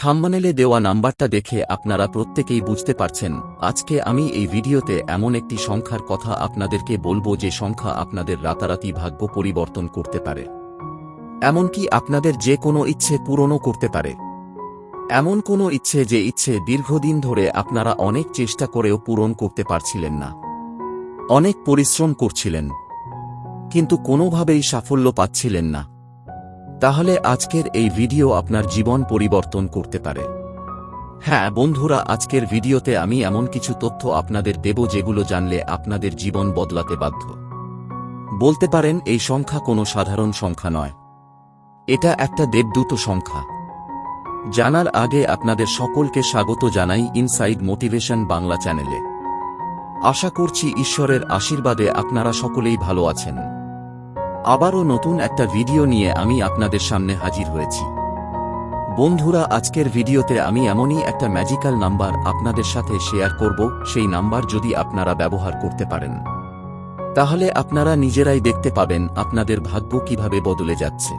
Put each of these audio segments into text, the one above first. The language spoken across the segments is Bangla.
থাম্বানেলে দেওয়া নাম্বারটা দেখে আপনারা প্রত্যেকেই বুঝতে পারছেন, আজকে আমি এই ভিডিওতে এমন একটি সংখ্যার কথা আপনাদেরকে বলব যে সংখ্যা আপনাদের রাতারাতি ভাগ্য পরিবর্তন করতে পারে। এমনকি আপনাদের যে কোনো ইচ্ছে পূরণও করতে পারে। এমন কোনো ইচ্ছে যে ইচ্ছে দীর্ঘদিন ধরে আপনারা অনেক চেষ্টা করেও পূরণ করতে পারছিলেন না। অনেক পরিশ্রম করছিলেন। কিন্তু কোনোভাবেই সাফল্য পাচ্ছিলেন না। তাহলে আজকের এই ভিডিও আপনার জীবন পরিবর্তন করতে পারে। হ্যাঁ বন্ধুরা, আজকের ভিডিওতে আমি এমন কিছু তথ্য আপনাদের দেব যেগুলো জানলে আপনাদের জীবন বদলাতে বাধ্য। বলতে পারেন, এই সংখ্যা কোনো সাধারণ সংখ্যা নয়। এটা একটা দেবদূত সংখ্যা। জানার আগে আপনাদের সকলকে স্বাগত জানাই ইনসাইড মোটিভেশন বাংলা চ্যানেলে। আশা করছি ঈশ্বরের আশীর্বাদে আপনারা সকলেই ভালো আছেন। আবারও নতুন একটা ভিডিও নিয়ে আমি আপনাদের সামনে হাজির হয়েছি। বন্ধুরা, আজকের ভিডিওতে আমি এমনই একটা ম্যাজিক্যাল নাম্বার আপনাদের সাথে শেয়ার করব, সেই নাম্বার যদি আপনারা ব্যবহার করতে পারেন। তাহলে আপনারা নিজেরাই দেখতে পাবেন আপনাদের ভাগ্য কীভাবে বদলে যাচ্ছে।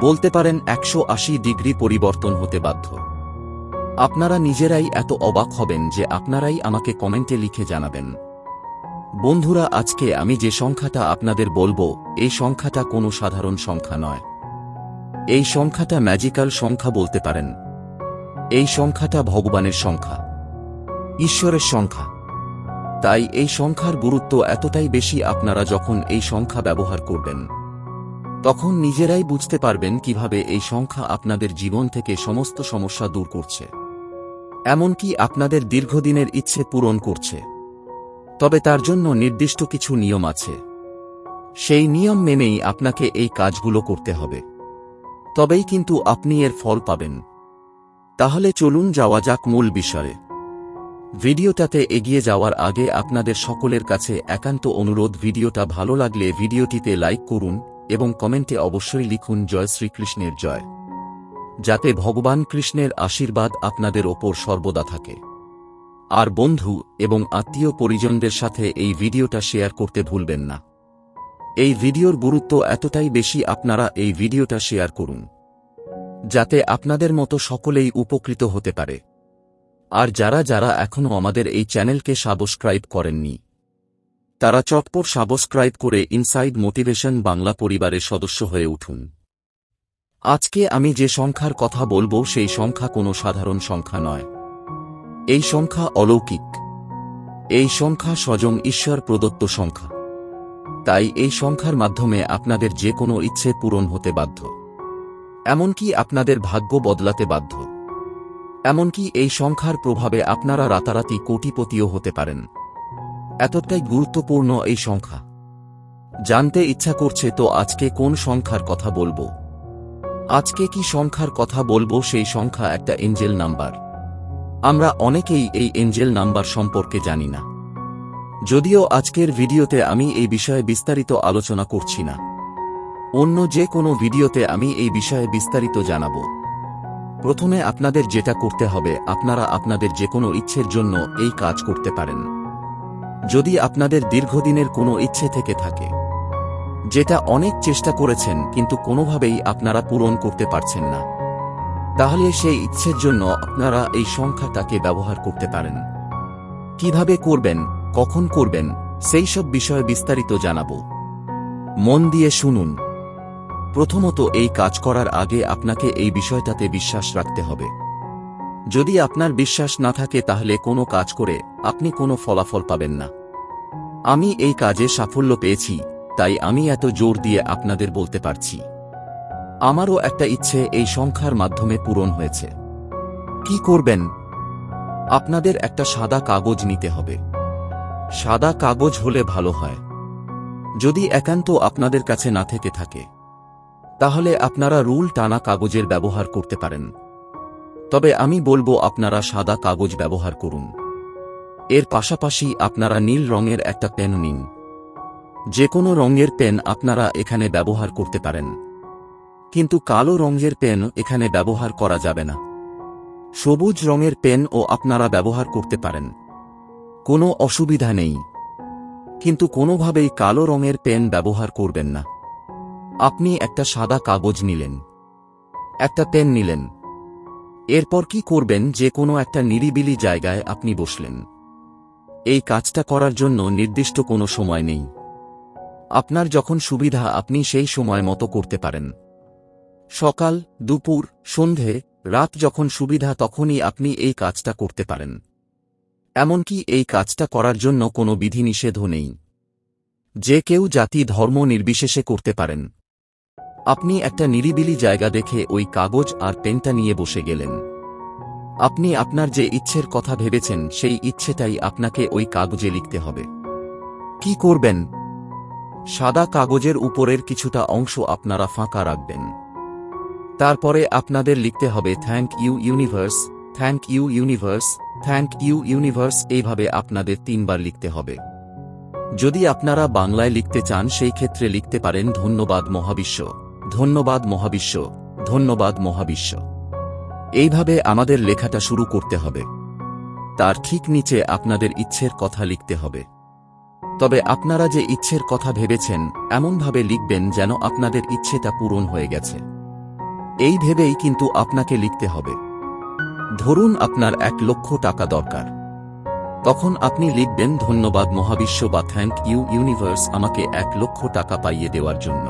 বলতে পারেন, একশো আশি ডিগ্রি পরিবর্তন হতে বাধ্য। আপনারা নিজেরাই এত অবাক হবেন যে আপনারাই আমাকে কমেন্টে লিখে জানাবেন। বন্ধুরা, আজকে আমি যে সংখ্যাটা আপনাদের বলব, এই সংখ্যাটা কোনো সাধারণ সংখ্যা নয়। এই সংখ্যাটা ম্যাজিক্যাল সংখ্যা বলতে পারেন। এই সংখ্যাটা ভগবানের সংখ্যা। ঈশ্বরের সংখ্যা। তাই এই সংখ্যার গুরুত্ব এতটাই বেশি আপনারা যখন এই সংখ্যা ব্যবহার করবেন, তখন নিজেরাই বুঝতে পারবেন কীভাবে এই সংখ্যা আপনাদের জীবন থেকে সমস্ত সমস্যা দূর করছে। এমনকি আপনাদের দীর্ঘদিনের ইচ্ছে পূরণ করছে। তবে তার জন্য নির্দিষ্ট কিছু নিয়ম আছে। সেই নিয়ম মেনেই আপনাকে এই কাজগুলো করতে হবে। তবেই কিন্তু আপনি এর ফল পাবেন। তাহলে চলুন যাওয়া যাক মূল বিষয়ে। ভিডিওটাতে এগিয়ে যাওয়ার আগে আপনাদের সকলের কাছে একান্ত অনুরোধ, ভিডিওটা ভালো লাগলে ভিডিওটিতে লাইক করুন এবং কমেন্টে অবশ্যই লিখুন, জয় শ্রীকৃষ্ণের জয়। যাতে ভগবান কৃষ্ণের আশীর্বাদ আপনাদের ওপর সর্বদা থাকে। আর বন্ধু এবং আত্মীয় পরিজনদের সাথে এই ভিডিওটা শেয়ার করতে ভুলবেন না। এই ভিডিওর গুরুত্ব এতটাই বেশি আপনারা এই ভিডিওটা শেয়ার করুন। যাতে আপনাদের মতো সকলেই উপকৃত হতে পারে। আর যারা যারা এখনও আমাদের এই চ্যানেলকে সাবস্ক্রাইব করেননি, তারা চটপট সাবস্ক্রাইব করে ইনসাইড মোটিভেশন বাংলা পরিবারের সদস্য হয়ে উঠুন। আজকে আমি যে সংখ্যার কথা বলব সেই সংখ্যা কোনো সাধারণ সংখ্যা নয়। এই সংখ্যা অলৌকিক। এই সংখ্যা স্বয়ং ঈশ্বর প্রদত্ত সংখ্যা। তাই এই সংখ্যার মাধ্যমে আপনাদের যে কোনো ইচ্ছে পূরণ হতে বাধ্য। এমনকি আপনাদের ভাগ্য বদলাতে বাধ্য। এমনকি এই সংখ্যার প্রভাবে আপনারা রাতারাতি কোটিপতিও হতে পারেন। এতটাই গুরুত্বপূর্ণ এই সংখ্যা। জানতে ইচ্ছা করছে তো আজকে কোন সংখ্যার কথা বলব? আজকে কি সংখ্যার কথা বলব সেই সংখ্যা একটা এঞ্জেল নাম্বার। আমরা অনেকেই এই এঞ্জেল নাম্বার সম্পর্কে জানি না। যদিও আজকের ভিডিওতে আমি এই বিষয়ে বিস্তারিত আলোচনা করছি না। অন্য যে কোনো ভিডিওতে আমি এই বিষয়ে বিস্তারিত জানাব। প্রথমে আপনাদের যেটা করতে হবে, আপনারা আপনাদের যে কোনো ইচ্ছের জন্য এই কাজ করতে পারেন। যদি আপনাদের দীর্ঘদিনের কোনো ইচ্ছে থেকে থাকে, যেটা অনেক চেষ্টা করেছেন কিন্তু কোনোভাবেই আপনারা পূরণ করতে পারছেন না। তাহলে সেই ইচ্ছের জন্য আপনারা এই সংখ্যাটাকে ব্যবহার করতে পারেন। কীভাবে করবেন, কখন করবেন, সেই সব বিষয়ে বিস্তারিত জানাব। মন দিয়ে শুনুন। প্রথমত এই কাজ করার আগে আপনাকে এই বিষয়টাতে বিশ্বাস রাখতে হবে। যদি আপনার বিশ্বাস না থাকে তাহলে কোনো কাজ করে আপনি কোনো ফলাফল পাবেন না। আমি এই কাজে সাফল্য পেয়েছি, তাই আমি এত জোর দিয়ে আপনাদের বলতে পারছি। আমারও একটা ইচ্ছে এই সংখ্যার মাধ্যমে পূরণ হয়েছে। কি করবেন? আপনাদের একটা সাদা কাগজ নিতে হবে। সাদা কাগজ হলে ভালো হয়। যদি একান্ত আপনাদের কাছে না থেকে থাকে, তাহলে আপনারা রুল টানা কাগজের ব্যবহার করতে পারেন। তবে আমি বলব আপনারা সাদা কাগজ ব্যবহার করুন। এর পাশাপাশি আপনারা নীল রঙের একটা পেন নিন। যে কোনো রঙের পেন আপনারা এখানে ব্যবহার করতে পারেন। কিন্তু কালো রঙের পেন এখানে ব্যবহার করা যাবে না। সবুজ রঙের পেনও আপনারা ব্যবহার করতে পারেন। কোনো অসুবিধা নেই। কিন্তু কোনোভাবেই কালো রঙের পেন ব্যবহার করবেন না। আপনি একটা সাদা কাগজ নিলেন। একটা পেন নিলেন। এরপর কি করবেন? যে কোনো একটা নিরিবিলি জায়গায় আপনি বসলেন। এই কাজটা করার জন্য নির্দিষ্ট কোনো সময় নেই। আপনার যখন সুবিধা আপনি সেই সময় মতো করতে পারেন। সকাল, দুপুর, সন্ধে, রাত যখন সুবিধা তখনই আপনি এই কাজটা করতে পারেন। এমনকি এই কাজটা করার জন্য কোনো বিধিনিষেধও নেই। যে কেউ জাতি ধর্ম নির্বিশেষে করতে পারেন। আপনি একটা নিরিবিলি জায়গা দেখে ওই কাগজ আর পেনটা নিয়ে বসে গেলেন। আপনি আপনার যে ইচ্ছের কথা ভেবেছেন, সেই ইচ্ছেটাই আপনাকে ওই কাগজে লিখতে হবে। কি করবেন? সাদা কাগজের উপরের কিছুটা অংশ আপনারা ফাঁকা রাখবেন। তারপরে আপনাদের লিখতে হবে thank you universe thank you universe thank you universe এইভাবে আপনাদের তিনবার লিখতে হবে। যদি আপনারা বাংলায় লিখতে চান সেই ক্ষেত্রে লিখতে পারেন ধন্যবাদ মহাবিশ্ব ধন্যবাদ মহাবিশ্ব ধন্যবাদ মহাবিশ্ব। এইভাবে আমাদের লেখাটা শুরু করতে হবে। তার ঠিক নিচে আপনাদের ইচ্ছের কথা লিখতে হবে। তবে আপনারা যে ইচ্ছের কথা ভেবেছেন, এমনভাবে লিখবেন যেন আপনাদের ইচ্ছেটা পূরণ হয়ে গেছে। এই ভেবেই কিন্তু আপনাকে লিখতে হবে। ধরুন আপনার এক লক্ষ টাকা দরকার। তখন আপনি লিখবেন, ধন্যবাদ মহাবিশ্ব বা থ্যাংক ইউ ইউনিভার্স আমাকে এক লক্ষ টাকা পাইয়ে দেওয়ার জন্য।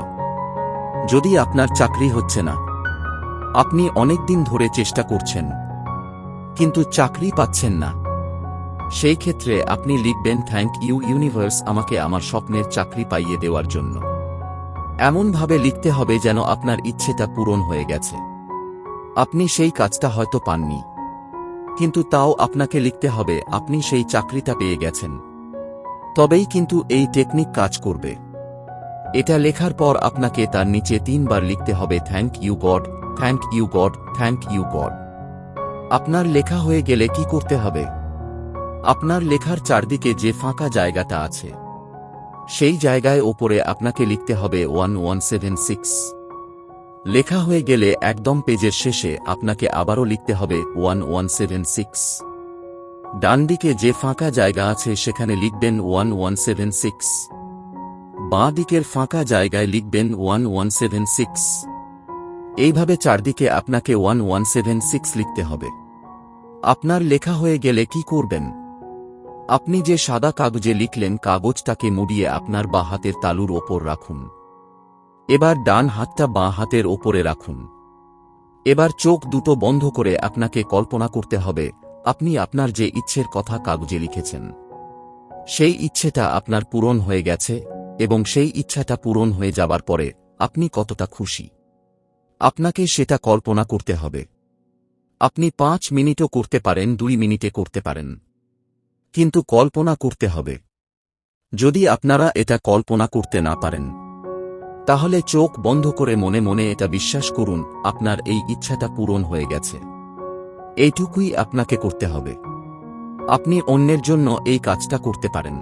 যদি আপনার চাকরি হচ্ছে না, আপনি অনেক দিন ধরে চেষ্টা করছেন, কিন্তু চাকরি পাচ্ছেন না। সেই ক্ষেত্রে আপনি লিখবেন, থ্যাংক ইউ ইউনিভার্স আমাকে আমার স্বপ্নের চাকরি পাইয়ে দেওয়ার জন্য। এমনভাবে লিখতে হবে যেন আপনার ইচ্ছেটা পূরণ হয়ে গেছে। আপনি সেই কাজটা হয়তো পাননি। কিন্তু তাও আপনাকে লিখতে হবে, আপনি সেই চাকরিটা পেয়ে গেছেন। তবেই কিন্তু এই টেকনিক কাজ করবে। এটা লেখার পর আপনাকে তার নিচে তিনবার লিখতে হবে thank you God thank you God thank you God আপনার লেখা হয়ে গেলে কি করতে হবে? আপনার লেখার চারদিকে যে ফাঁকা জায়গাটা আছে সেই জায়গায় ওপরে আপনাকে লিখতে হবে ওয়ান ওয়ান সেভেন সিক্স। লেখা হয়ে গেলে একদম পেজের শেষে আপনাকে আবারও লিখতে হবে ওয়ান ওয়ান সেভেন সিক্স। ডান দিকে যে ফাঁকা জায়গা আছে সেখানে লিখবেন ওয়ান ওয়ান সেভেন সিক্স। বাঁ দিকের ফাঁকা জায়গায় লিখবেন ওয়ান ওয়ান সেভেন সিক্স। এইভাবে চারদিকে আপনাকে ওয়ান ওয়ান সেভেন সিক্স লিখতে হবে। আপনার লেখা হয়ে গেলে কি করবেন? আপনি যে সাদা কাগজে লিখলেন, কাগজটাকে মুড়িয়ে আপনার বা হাতের তালুর ওপর রাখুন। এবার ডান হাতটা বাঁ হাতের ওপরে রাখুন। এবার চোখ দুটো বন্ধ করে আপনাকে কল্পনা করতে হবে, আপনি আপনার যে ইচ্ছের কথা কাগজে লিখেছেন। সেই ইচ্ছেটা আপনার পূরণ হয়ে গেছে এবং সেই ইচ্ছাটা পূরণ হয়ে যাবার পরে আপনি কতটা খুশি। আপনাকে সেটা কল্পনা করতে হবে। আপনি পাঁচ মিনিটও করতে পারেন, দুই মিনিটে করতে পারেন। কিন্তু কল্পনা করতে হবে। যদি আপনারা এটা কল্পনা করতে না পারেন, তাহলে চোখ বন্ধ করে মনে মনে এটা বিশ্বাস করুন, আপনার এই ইচ্ছাটা পূরণ হয়ে গেছে। এইটুকুই আপনাকে করতে হবে। আপনি অন্যের জন্য এই কাজটা করতে পারেন।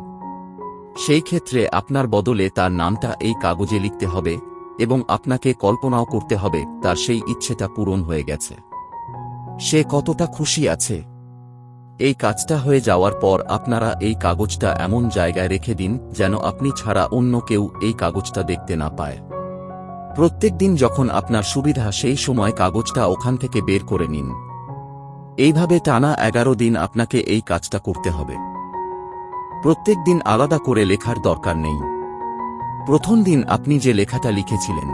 সেই ক্ষেত্রে আপনার বদলে তার নামটা এই কাগজে লিখতে হবে এবং আপনাকে কল্পনাও করতে হবে তার সেই ইচ্ছেটা পূরণ হয়ে গেছে। সে কতটা খুশি আছে? এই কাজটা হয়ে যাওয়ার পর আপনারা এই কাগজটা এমন জায়গায় রেখে দিন, যেন আপনি ছাড়া অন্য কেউ এই কাগজটা দেখতে না পায়। প্রত্যেক দিন যখন আপনার সুবিধা, সেই সময় কাগজটা ওখান থেকে বের করে নিন। এইভাবে টানা এগারো দিন আপনাকে এই কাজটা করতে হবে। প্রত্যেক দিন আলাদা করে লেখার দরকার নেই। প্রথম দিন আপনি যে লেখাটা লিখেছিলেন,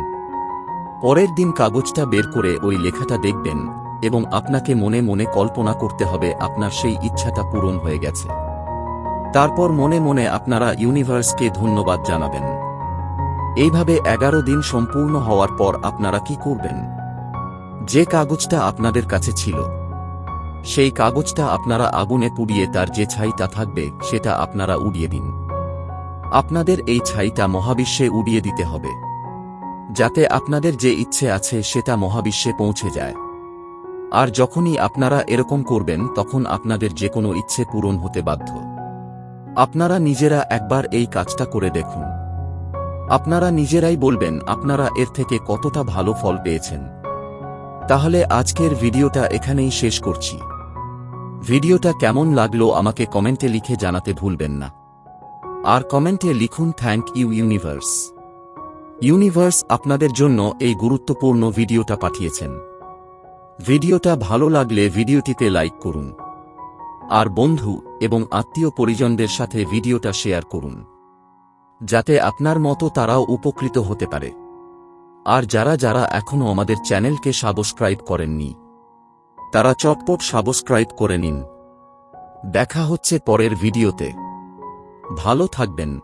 পরের দিন কাগজটা বের করে ওই লেখাটা দেখবেন এবং আপনাকে মনে মনে কল্পনা করতে হবে আপনার সেই ইচ্ছাটা পূরণ হয়ে গেছে। তারপর মনে মনে আপনারা ইউনিভার্সকে ধন্যবাদ জানাবেন। এইভাবে এগারো দিন সম্পূর্ণ হওয়ার পর আপনারা কি করবেন? যে কাগজটা আপনাদের কাছে ছিল, সেই কাগজটা আপনারা আগুনে পুড়িয়ে তার যে ছাইটা থাকবে, সেটা আপনারা উড়িয়ে দিন। আপনাদের এই ছাইটা মহাবিশ্বে উড়িয়ে দিতে হবে, যাতে আপনাদের যে ইচ্ছে আছে সেটা মহাবিশ্বে পৌঁছে যায়। আর যখনই আপনারা এরকম করবেন, তখন আপনাদের যে কোনো ইচ্ছে পূরণ হতে বাধ্য। আপনারা নিজেরা একবার এই কাজটা করে দেখুন। আপনারা নিজেরাই বলবেন, আপনারা এর থেকে কতটা ভালো ফল পেয়েছেন? তাহলে আজকের ভিডিওটা এখানেই শেষ করছি। ভিডিওটা কেমন লাগল আমাকে কমেন্টে লিখে জানাতে ভুলবেন না। আর কমেন্টে লিখুন, থ্যাংক ইউ ইউনিভার্স। ইউনিভার্স আপনাদের জন্য এই গুরুত্বপূর্ণ ভিডিওটা পাঠিয়েছেন। ভিডিওটা ভালো লাগলে ভিডিওটিতে লাইক করুন। আর বন্ধু এবং আত্মীয় পরিজনদের সাথে ভিডিওটা শেয়ার করুন। যাতে আপনার মতো তারাও উপকৃত হতে পারে। আর যারা যারা এখনও আমাদের চ্যানেলকে সাবস্ক্রাইব করেননি, তারা চটপট সাবস্ক্রাইব করে নিন। দেখা হচ্ছে পরের ভিডিওতে। ভালো থাকবেন।